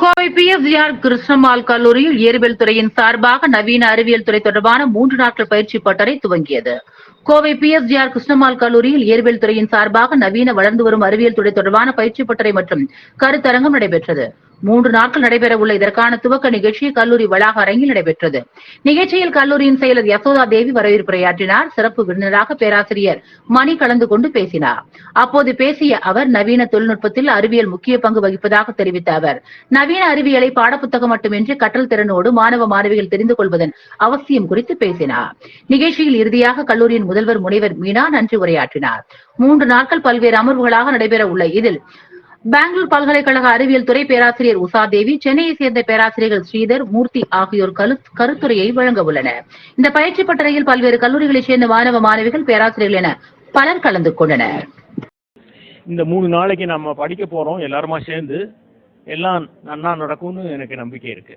Kovai R Krishnammal கல்லூரியில் இயற்பியல் துறையின் சார்பாக நவீன அறிவியல் துறை தொடர்பான மூன்று நாட்கள் பயிற்சி பட்டறை துவங்கியது. கோவை பிஎஸ்ஜிஆர் கிருஷ்ணமால் கல்லூரியில் இயற்பியல் துறையின் சார்பாக நவீன வளர்ந்து வரும் அறிவியல் துறை தொடர்பான பயிற்சி பட்டறை மற்றும் கருத்தரங்கம் நடைபெற்றது. மூன்று நாட்கள் நடைபெற உள்ள இதற்கான துவக்க நிகழ்ச்சி கல்லூரி வளாக அரங்கில் நடைபெற்றது. நிகழ்ச்சியில் கல்லூரியின் செயலர் யசோதா தேவி வரவேற்புரையாற்றினார். சிறப்பு விருந்தினராக பேராசிரியர் மணி கலந்து கொண்டு பேசினார். அப்போது பேசிய அவர் நவீன தொழில்நுட்பத்தில் அறிவியல் முக்கிய பங்கு வகிப்பதாக தெரிவித்த அவர் நவீன அறிவியலை பாடப்புத்தகம் மட்டுமின்றி கற்றல் திறனோடு மாணவ மாணவிகள் தெரிந்து கொள்வதன் அவசியம் குறித்து பேசினார். நிகழ்ச்சியில் இறுதியாக கல்லூரியின் முதல்வர் முனைவர் மீனா நன்றி உரையாற்றினார். மூன்று நாட்கள் பல்வேறு அமர்வுகளாக நடைபெற உள்ள இதில் பெங்களூர் பல்கலைக்கழக அறிவியல் துறை பேராசிரியர் உஷா தேவி சென்னையை சேர்ந்த பேராசிரியர்கள் ஸ்ரீதர் மூர்த்தி ஆகியோர் கருத்துரையை வழங்க உள்ளனர். இந்த பயிற்சி பட்டறையில் பல்வேறு கல்லூரிகளைச் சேர்ந்த மாணவ மாணவிகள் பேராசிரியர்கள் என பலர் கலந்து கொண்டனர். இந்த மூணு நாளைக்கு நம்ம படிக்க போறோம் எல்லாருமா சேர்ந்து. எல்லாம் நன்னா நடக்கும்னு எனக்கு நம்பிக்கை இருக்கு.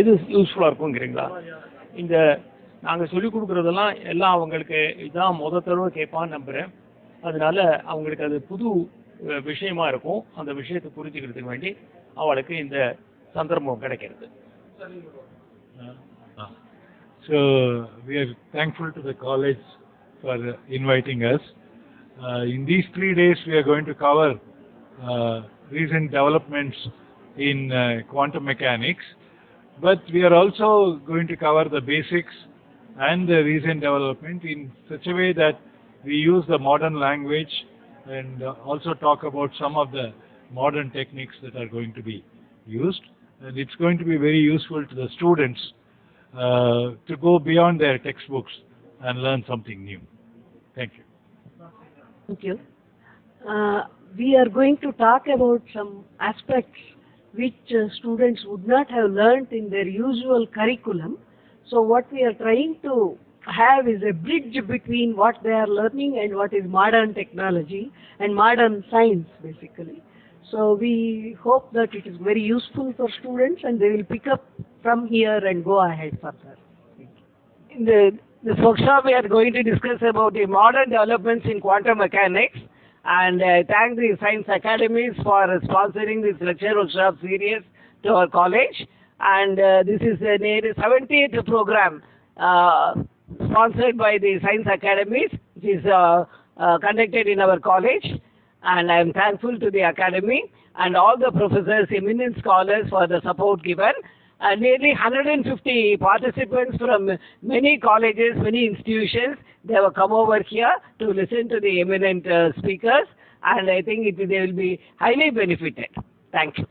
எது யூஸ்ஃபுல்லா இருக்குங்கிறீங்களா இந்த நாங்கள் சொல்லிக் கொடுக்குறதெல்லாம் எல்லாம் அவங்களுக்கு இதான் முத தடவை கேட்பான்னு நம்புகிறேன் அதனால அவங்களுக்கு அது புது அஹ், விஷயமா இருக்கும் அந்த விஷயத்தை புரிஞ்சுக்கிறதுக்கு வேண்டி அவளுக்கு இந்த சந்தர்ப்பம் கிடைக்கிறது So we are thankful to the college for uh, inviting us. Uh, in these three days, we are going to cover uh, recent developments in uh, quantum mechanics, but we are also going to cover the basics and the recent development in such a way that we use the modern language and uh, also talk about some of the modern techniques that are going to be used. And it's going to be very useful to the students uh, to go beyond their textbooks and learn something new. Thank you. Thank you. Uh, we are going to talk about some aspects which uh, students would not have learnt in their usual curriculum. So what we are trying to have is a bridge between what they are learning and what is modern technology and modern science basically. So we hope that it is very useful for students and they will pick up from here and go ahead further. In the, this workshop, we are going to discuss about the modern developments in quantum mechanics. And I thank the Science Academies for sponsoring this lecture workshop series to our college. And uh, this is the near 70th program uh, sponsored by the Science Academies, which is uh, conducted in our college. And I am thankful to the Academy and all the professors, eminent scholars for the support given. Uh, nearly 150 participants from many colleges, many institutions, they have come over here to listen to the eminent uh, speakers and I think it, they will be highly benefited. Thank you.